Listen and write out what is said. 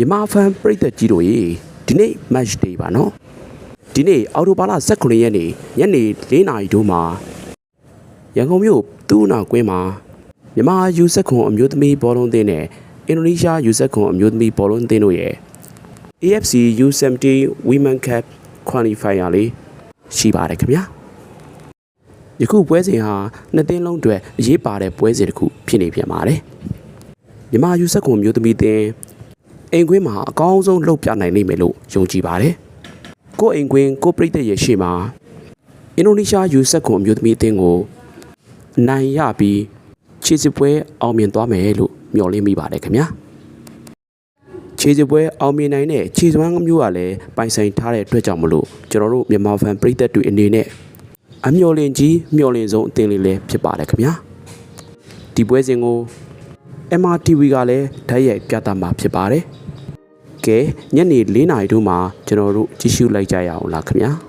မြန်မာဖန်ပရိသတ်ကြီးတို့ရေဒီနေ့ match day ပါနော်ဒီနေ့အော်တိုဘာလ19ရက်နေ့ညနေ4နာရီတို့မှာရန်ကုန်မြို့သူ့နာကွင်းမှာမြန်မာယူဆက်ခွန်အမျိုးသမီးဘောလုံးအသင်းနဲ့အင်ဒိုနီးရှားယူဆက်ခွန်အမျိုးသမီးဘောလုံးအသင်းတို့ရဲ့ AFC U70 Women Cup Qualifier လေးရှိပါတယ်ခင်ဗျာယခုပွဲစဉ်ဟာနှစ်သင်းလုံးအတွက်အရေးပါတဲ့ပွဲစဉ်တစ်ခုဖြစ်နေပြန်ပါတယ်မြန်မာယူဆက်ခွန်အမျိုးသမီးအသင်း အိမ်ကွင်းမှာအကောင်းဆုံးလှုပ်ပြနိုင်လိမ့်မယ်လို့ယုံကြည်ပါတယ်။ကိုယ့်အိမ်ကွင်းကိုယ့်ပြည်သက်ရဲ့ရှေ့မှာအင်ဒိုနီးရှားယူဆက်ခွန်အမျိုးသမီးအသင်းကိုအနိုင်ရပြီးခြေစစ်ပွဲအောင်မြင်သွားမယ်လို့မျှော်လင့်မိပါတယ်ခင်ဗျာ။ခြေစစ်ပွဲအောင်မြင်နိုင်တဲ့ခြေစွမ်းမျိုးကလည်းပိုင်ဆိုင်ထားတဲ့အတွက်ကြောင့်မလို့ကျွန်တော်တို့မြန်မာဖန်ပြည်သက်တွေအနေနဲ့အမျှော်လင့်ကြီးမျှော်လင့်ဆုံးအသင်းလေးလည်းဖြစ်ပါတယ်ခင်ဗျာ။ဒီပွဲစဉ်ကို MRTV ကလည်းဓာတ်ရိုက်ပြသမှာဖြစ်ပါတယ်။ကဲညနေ၄နာရီတို့မှာကျွန်တော်တို့ကြည့်ရှုလိုက်ကြရအောင်လားခင်ဗျာ။